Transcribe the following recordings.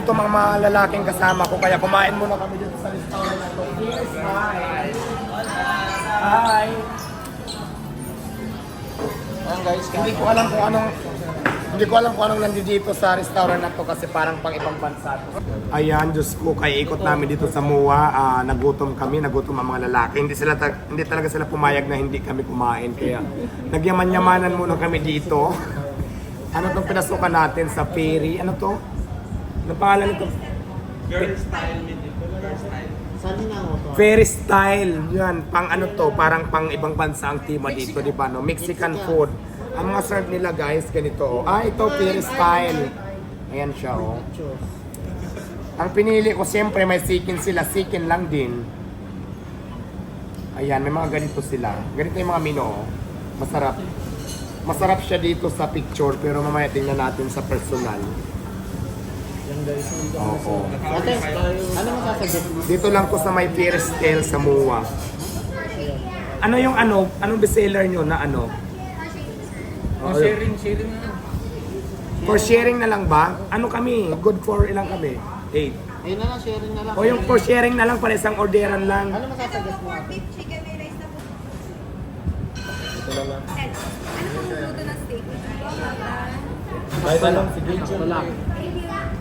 nagugutom ang mga lalaking kasama ko, kaya kumain muna kami dito sa restaurant na to. Here's hi! Hi! Ayan guys, Hindi ko alam kung anong hindi ko alam kung anong nandito sa restaurant na to kasi parang pang ibang bansa to. Ayan, Diyos ko, kaya ikot namin dito sa MUA, ah, nagutom kami, nagutom ang mga lalaki. Hindi sila ta- hindi talaga sila pumayag na hindi kami kumain kaya nagyaman-yamanan muna kami dito. ano tong pinasukan natin sa ferry? Ano to? Ano pangalan nito? saan din ako to? Ferry style. Yan, pang ano to, parang pang ibang bansa ang tema dito, di ba? No? Mexican food. Ang mga serve nila guys, ganito. Oh. Ah, ito, ferry style. Ayan siya, oh. Ang pinili ko, siyempre may sikin sila. Sikin lang din. Ayan, may mga ganito sila. Ganito yung mga menu, oh. Masarap. Masarap siya dito sa picture, pero mamaya tingnan natin sa personal. Guys, Oo. Ate, ano masasuggest mo? Dito lang ko sa may ferry style sa MUA. Ano yung ano? Anong bestseller nyo na ano? Oh, sharing, sharing na. For sharing na lang ba? Ano kami? Good for ilang kami? Eight. Ayun na lang, sharing na lang. O yung for sharing na lang para isang orderan lang. Ano masasuggest mo? Beef chicken may rice na po. Ito na lang. Ano pong luto ng steak? Bye na lang, sige. Ito lang.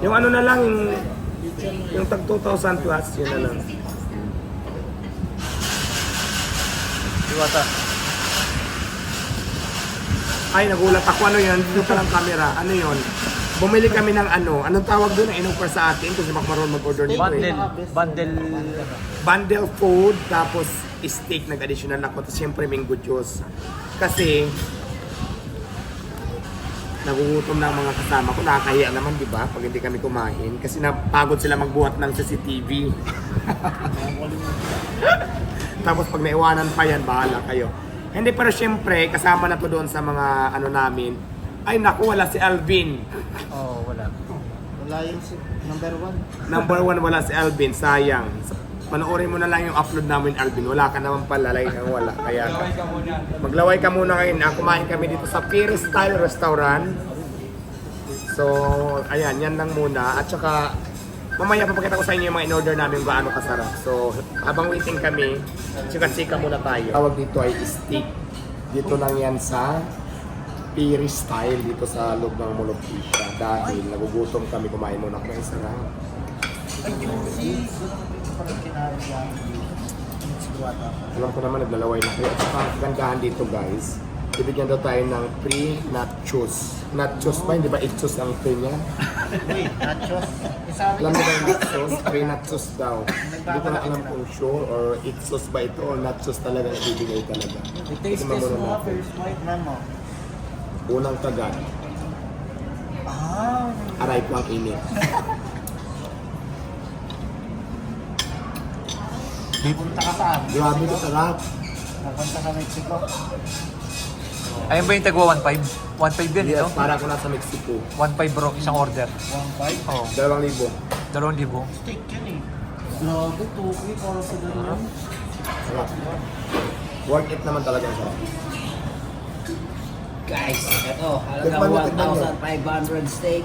Yung ano na lang, yung, yung tag 2,000 plus, yun na lang. Diwata. Ay, nagulat ako. Ano yun? Dito pa lang camera. Ano yun? Bumili kami ng ano. Anong tawag doon? Ang inoffer sa atin kasi makamaroon mag-order nito. eh. Bundle. Bundle food, tapos steak nag-additional ako. Tapos syempre mango juice. Kasi, nagugutom na ang mga kasama ko. Nakakahiya naman, di ba? Pag hindi kami kumain. Kasi napagod sila magbuhat ng CCTV. Tapos pag naiwanan pa yan, bahala kayo. Hindi, pero syempre, kasama na to doon sa mga ano namin. Ay, naku, wala si Alvin. Oo, oh, wala. Wala yung si- number one. Number one, wala si Alvin. Sayang. Panoorin mo na lang yung upload namin, Alvin. Wala ka naman pala, like wala. Kaya, maglaway ka muna ngayon. Ah, kumain kami dito sa Piri Style Restaurant. So, ayan, yan lang muna. At saka, mamaya papakita ko sa inyo yung mga in-order namin gaano kasarap. So, habang waiting kami, chika-chika muna tayo. Tawag dito ay steak. Dito lang yan sa Piri Style dito sa loob ng Asia. Dahil nagugutom kami, kumain muna kami. Sarap. Alam ko naman naglalaway na kayo. At saka ang kagandahan dito guys, ibigyan daw tayo ng free nachos. Nachos ba? Hindi ba ichos ang free niya? Wait, nachos. Isa Alam mo ba yung nachos? Free nachos daw. Hindi ko na alam kung sure or ichos ba ito or nachos talaga na ibigay talaga. Taste Tingnan test mo, natin. first bite na mo. Unang kagat. Ah, Aray ko ang init. punta ka saan? Grabe ko sarap. Napunta ka Mexico. Ayun ba yung tagwa 1.5? 1.5 yan, ito? Yes, para ako nasa Mexico. 1.5 bro, isang order. One bite. Oo, Dalawang libo. dalawang libo. Steak yun eh. Grabe, tuki para sa ganun. Sarap. Worth it naman talaga siya. Guys, ito, Tikman mo, tikman mo. 1,500 steak.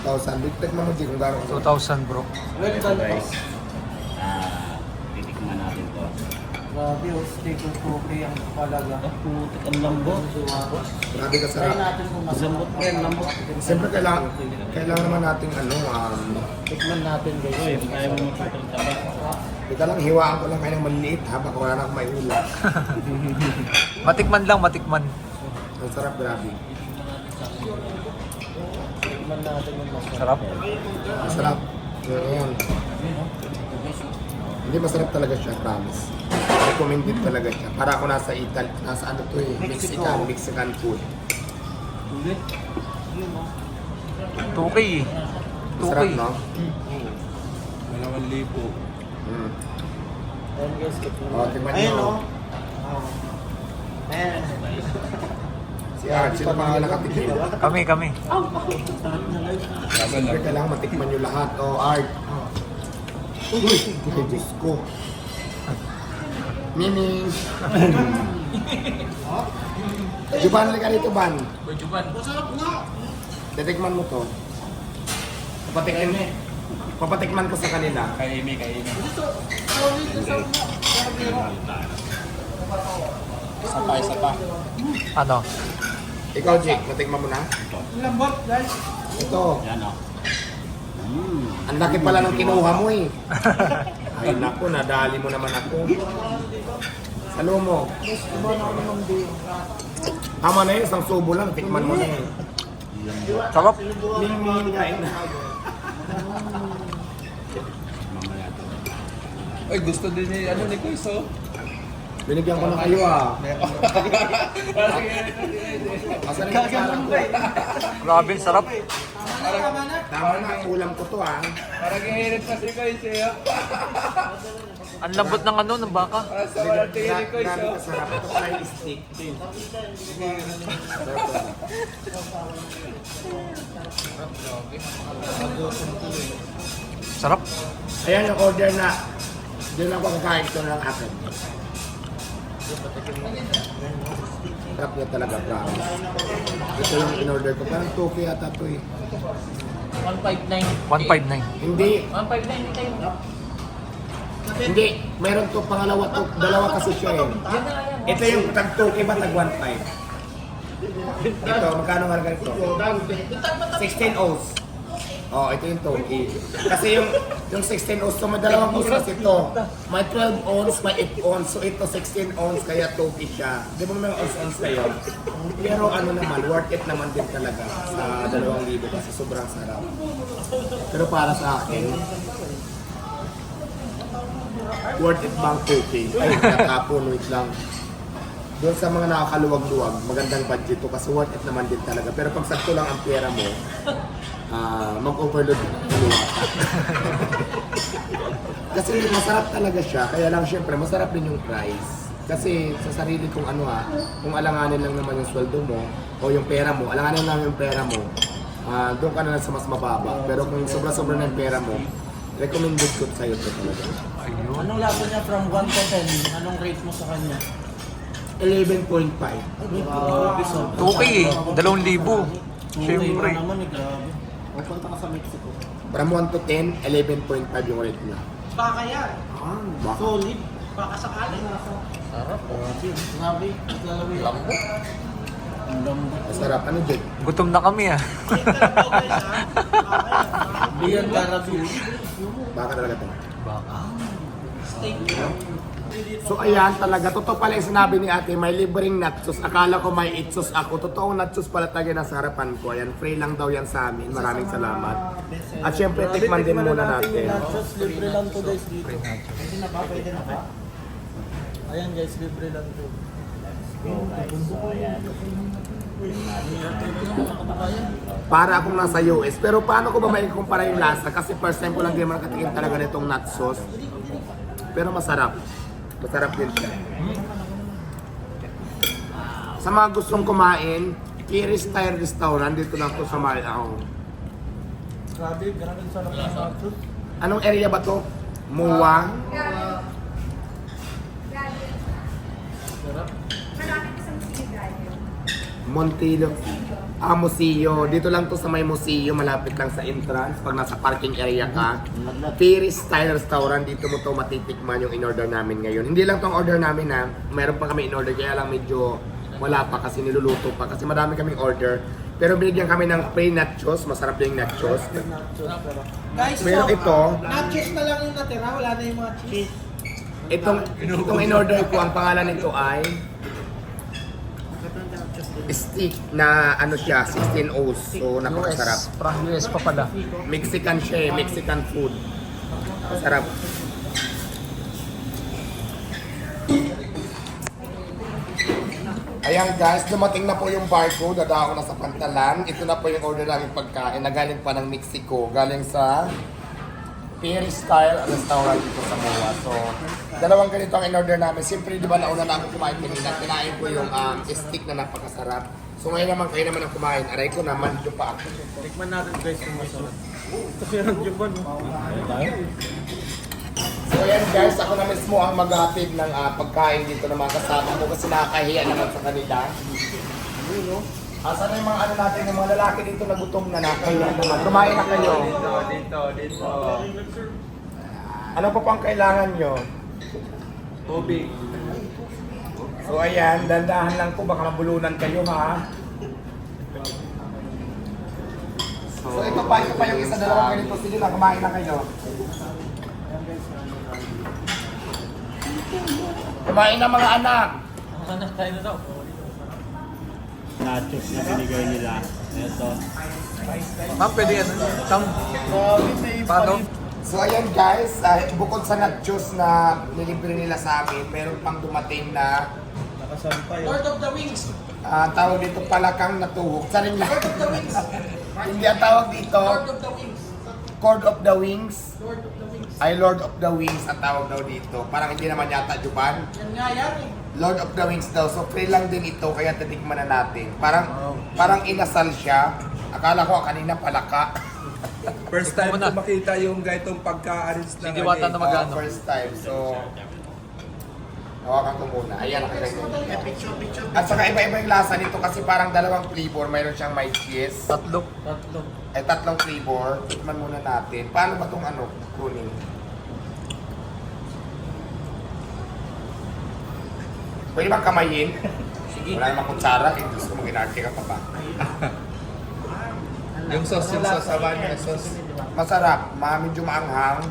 1,000. Big mo di kung gano'n. 2,000 bro. Guys, Grabe, oh, steak yung tuki ang palaga. Putik ang lambot. Grabe ka Try sarap. natin kung masarap. Lambot pa rin, lambot. Siyempre kailangan, kailangan naman natin ano, um, Tikman natin guys. Uy, kaya mo magpapalita ba? Teka lang, hiwaan ko lang kayo ng maliliit ha, baka wala na akong may hula. Matikman lang, matikman. Ang sarap, grabe. Tikman natin yung masarap. Sarap. Ang sarap. Ngayon. Hindi masarap talaga siya, promise. Recommended talaga siya. Para ako nasa Italy, nasa ano to eh, Mexican, Mexican food. 2K eh. 2K. Sarap, no? Dalawang libo. Mm. Oh, tingnan Ayun nyo. oh. Oh. Ayan. Si Art, sino pa nakatikim? Kami, kami. Siyempre kailangan matikman nyo lahat. Oh, Art. Uy, Diyos ko. Mimi. Juban, halika dito, Ban. Juban. Masarap nga. Titikman mo to. Patikin mo. Papatikman ko sa kanila. Kay Amy, kay Amy. Isa pa, isa pa. Ano? Ikaw, Jake, matikman mo na. Lambot, guys. Ito, Yan o. Mm. ang laki pala ng kinuha mo eh. Ay naku, nadali mo naman ako. Salo mo. Tama na yun, isang subo lang, tikman mo na yun. Sarap. Ming-ming kain. Ay, gusto din ni, ano, ni Kuis, oh. Binigyan ko na kayo ah. Asan yung kasarang ko? Grabe, sarap. Tama na, ang ulam ko to ah. Parang ihirit pa si eh. oh. Ang lambot ng ano, ng baka. Para sa walang tingin Grabe oh. kasarap. Ito yung stick. Sarap. Ayan order na. Doon ako kakain ito ng akin. Sarap niya talaga, promise. Ito yung in-order ko. Parang toke yata to eh. 159. Hindi. Hindi. Meron to pangalawa to. Dalawa kasi siya eh. Ito yung tag toke ba tag 1.5? Ito, magkano nga ganito? 16 O's. Oh, ito yung toke. Kasi yung yung 16 ounce, so may dalawang ounces ito. May 12 ounce, may 8 ounce. So ito 16 ounce, kaya toke siya. Di ba may ounce ounce kayo? Pero ano naman, worth it naman din talaga sa 2,000 kasi sobrang sarap. Pero para sa akin, worth it bang toke? Ay, natapon, wait lang. Doon sa mga nakakaluwag-luwag, magandang budget to kasi worth it naman din talaga. Pero pag sakto lang ang pera mo, ah, mag-overload luwa. kasi masarap talaga siya, kaya lang syempre masarap din yung price. Kasi sa sarili kong ano ha, kung alanganin lang naman yung sweldo mo o yung pera mo, alanganin lang yung pera mo, ah, doon ka na lang sa mas mababa. Pero kung sobra-sobra na yung pera mo, recommended ko sa'yo ito talaga. Anong lasa niya from 1 to 10? Anong rate mo sa kanya? 11.5. Grabe, so. 2K eh. 2,000. Siyempre. Siyempre. Pupunta ka sa Mexico. From 1 to 10, 11.5 yung rate niya. Baka yan. Ah, baka. Solid. Baka sakali. Sarap. Grabe. Lalawin. Lambot. Masarap. Ano, Jake? Gutom na kami ah. Biyan Garabi. Baka talaga to. Baka. Steak. So ayan talaga, totoo pala yung sinabi ni ate, may libreng nachos. Akala ko may itsos ako. Totoong nachos pala talaga nasa harapan ko. Ayan, free lang daw yan sa amin. Maraming salamat. At syempre, tikman din muna natin. Nachos, libre lang to guys dito. Pwede na ba? Pwede na ba? Ayan guys, libre lang to. Para akong nasa US. Pero paano ko ba may kumpara yung lasa? Kasi first time ko lang din makatikim talaga nitong nut sauce. Pero masarap. Masarap din siya. Sa mga gustong kumain, Kiri Style Restaurant, dito lang to sa Malao. Grabe, grabe sa ng. Anong area ba to? Muwa? Marami Montilo. Ah, museo. Dito lang to sa may museo, malapit lang sa entrance. Pag nasa parking area ka. Piri Style Restaurant, dito mo to matitikman yung in-order namin ngayon. Hindi lang tong order namin ha. Meron pa kami in-order, kaya lang medyo wala pa kasi niluluto pa. Kasi madami kaming order. Pero binigyan kami ng free nachos. Masarap yung nachos. Guys, so, ito, nachos na lang yung natira, wala na yung mga cheese. itong, itong in-order ko, ang pangalan nito ay stick na ano siya, 16 O's. So, napakasarap. From US pa pala. Mexican siya eh, Mexican food. Sarap. Ayan guys, dumating na po yung barcode, dada ako na sa pantalan. Ito na po yung order namin pagkain na galing pa ng Mexico. Galing sa Perry Style Restaurant dito sa Moa. So, dalawang ganito ang in-order namin. Siyempre, di ba nauna na ako kumain kanina. Kinain ko yung um, steak na napakasarap. So ngayon naman, kayo naman ang kumain. Aray ko naman, yung pa ako. Tikman natin guys kung masarap. Kasi no? So ayan guys, ako na mismo ang maghatid ng ah, pagkain dito ng mga kasama ko kasi nakakahiya naman sa kanila. Asan na yung mga ano natin, yung mga lalaki dito na gutom na nakaya naman. Kumain na kayo. Dito, dito, dito. Ano pa pang kailangan nyo? Tubig. So ayan, dandahan lang po, baka mabulunan kayo ha. So ito pa, ito pa yung isa, dalawang ganito. Sige na, kumain na kayo. Kumain na mga anak. Ano tayo na daw? Nachos na binigay nila. Ito. Ma'am, pwede yan. Sound. Paano? So ayan guys, ah, bukod sa nachos na nilibre nila sa amin, meron pang dumating na Nakasampay. Lord of the Wings. ah, tawag dito palakang natuhog. Sarin lang. Hindi ang tawag dito, Lord of the Wings. Cord of the Wings. Lord of the Wings. Ay Lord of the Wings ang tawag daw dito. Parang hindi naman yata Juban. Yan nga yan eh. Lord of the Wings daw. So free lang din ito kaya titikman na natin. Parang parang inasal siya. Akala ko kanina palaka. First time ko makita yung ganitong pagka-arrange ng Sige, wata na Oh, magano. first time. So Hawakan ko muna. Ayan, nakilagay. At saka iba-iba yung lasa nito kasi parang dalawang flavor. Mayroon siyang may cheese. Tatlo. Tatlo. Ay, tatlong flavor. Tikman muna natin. Paano ba itong ano, kunin? Pwede bang kamayin? Sige. Wala namang kutsara. Eh, gusto mo ginarte ka pa ba? Yung sauce, yung sauce, sabahan yung sauce. Masarap. Ma, medyo maanghang.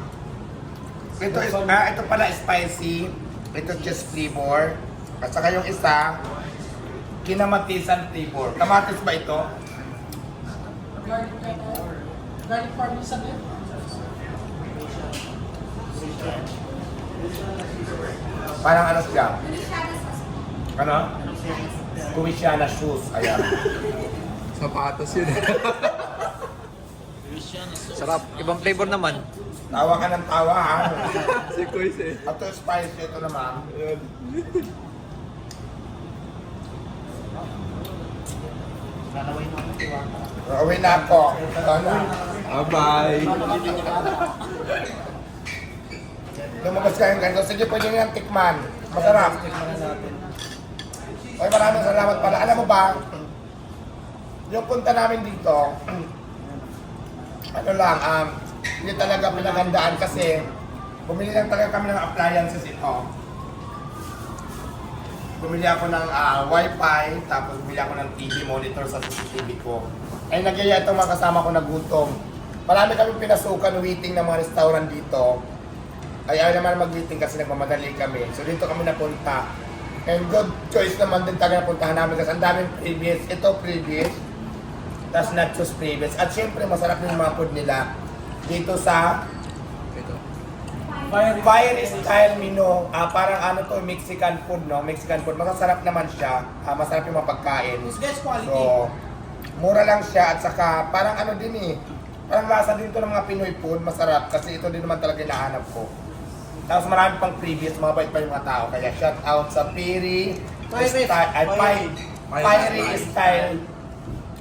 Ito, is, ah, ito pala spicy. Ito just flavor. At saka yung isa, kinamatisan flavor. Kamatis ba ito? Garlic pepper. Garlic parmesan yan. Parang ano siya? Ano? Kumisiana shoes. Ayan. Sapatos yun. Sarap. Ibang flavor naman. Tawa ka ng tawa ha. si Kuis eh. Ito spicy ito naman. Uwi na ako. Ano? Ah, bye. Lumabas kayong ganito. Sige, pwede nyo yung tikman. Masarap. Tikman na natin. Ay, maraming salamat pala. Alam mo ba, yung punta namin dito, ano lang, um, hindi talaga pinagandaan kasi bumili lang talaga kami ng appliances ito. Bumili ako ng ah, wifi, tapos bumili ako ng TV monitor sa CCTV ko. Ay nagyaya itong mga kasama ko na gutom. Marami kami pinasukan waiting ng mga restaurant dito. Ay ayaw naman mag-waiting kasi nagmamadali kami. So dito kami napunta. And good choice naman din talaga napuntahan namin kasi ang daming previous. Ito previous. Tapos nachos previous. At syempre masarap yung mga food nila. Dito sa Ito. Fire, Fire style menu. Ah, parang ano to, Mexican food, no? Mexican food. Masarap naman siya. Ah, masarap yung mga pagkain. This guy's quality. So, mura lang siya at saka parang ano din eh. Parang lasa din to ng mga Pinoy food. Masarap kasi ito din naman talaga hinahanap ko. Tapos marami pang previous, mga bait pa yung mga tao. Kaya shout out sa Piri. Style, ay, Pi- Pirate. Piri Style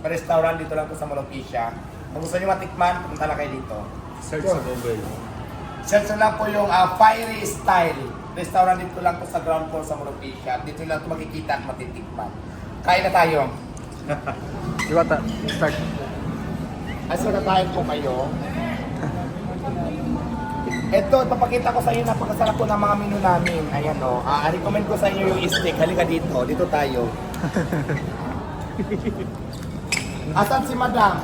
restaurant dito lang to sa Molopisha. Kung gusto nyo matikman, punta na kayo dito. Search sa Google. Search nyo lang po yung ah, Fiery Style. Restaurant dito lang po sa ground floor sa Molopisha. Dito lang ito makikita at matitikman. Kain na tayo. Diwata. Start. As tayo po kayo. Ito, ipapakita ko sa inyo, napakasarap po ng mga menu namin. Ayan o. Ah, recommend ko sa inyo yung steak. Halika dito. Dito tayo. Asan si madam?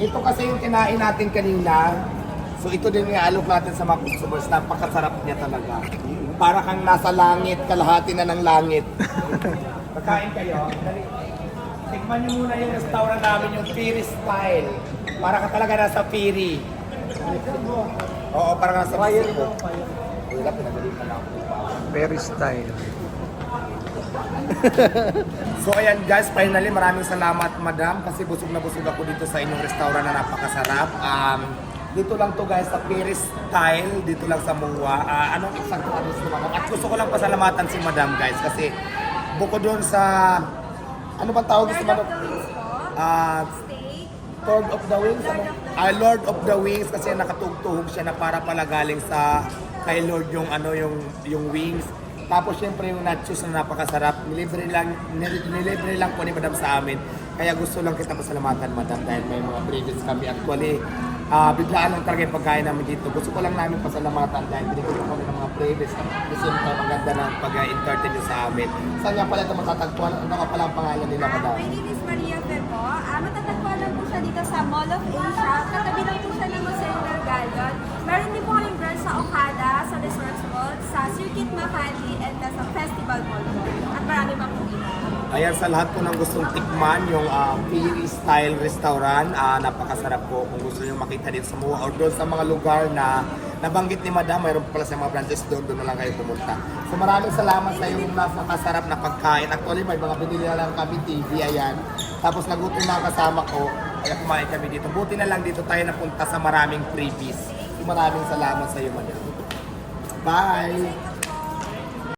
Ito kasi yung kinain natin kanina. So ito din yung alok natin sa mga customers. Napakasarap niya talaga. Para kang nasa langit, kalahati na ng langit. Pagkain kayo. Tikman niyo muna yung restaurant namin, yung Piri Style. Para ka talaga nasa Piri. Oo, para ka nasa Fire Mexico. ito, fire. Wala, pinagaling na ako. Very style. So ayan guys, finally maraming salamat madam kasi busog na busog ako dito sa inyong restaurant na napakasarap. Um, dito lang to guys sa Paris Style, dito lang sa Muwa. Ah, anong eksakto address madam? At gusto ko lang pasalamatan si madam guys kasi bukod doon sa ano bang tawag gusto madam? Ah, Lord of the Wings, ano? Ah, Lord of the Wings kasi nakatugtuhog siya na para pala galing sa kay Lord yung ano yung yung wings. Tapos syempre yung nachos na napakasarap, nilibre lang, nil- nilibre lang po ni Madam sa amin. Kaya gusto lang kita pasalamatan Madam dahil may mga previous kami. Actually, ah biglaan lang talaga yung pagkain namin dito. Gusto ko lang namin pasalamatan dahil binigyan ko kami ng mga previous. Gusto nyo maganda ng pag-entertain nyo sa amin. Saan nga pala ito matatagpuan? Ano nga pala ang pangalan nila Madam? my name is Maria Mall of Asia. Katabi lang po siya ng Lucena Gallon. Meron din po kaming branch sa Okada, sa Resorts World, sa Circuit Makati, and sa Festival Mall po. At marami pa po iba. Ayan sa lahat po ng gustong tikman yung uh, Piri Style Restaurant. Ah, napakasarap po kung gusto nyo makita dito sa mga or doon sa mga lugar na nabanggit ni Madam, mayroon pala sa mga branches doon, doon na lang kayo pumunta. So maraming salamat sa yung napakasarap na pagkain. Actually, may mga binili na lang kami TV, ayan. Tapos nagutom mga kasama ko, kaya kumain kami dito. Buti na lang dito tayo napunta sa maraming freebies. Maraming salamat sa iyo, Madam. Bye!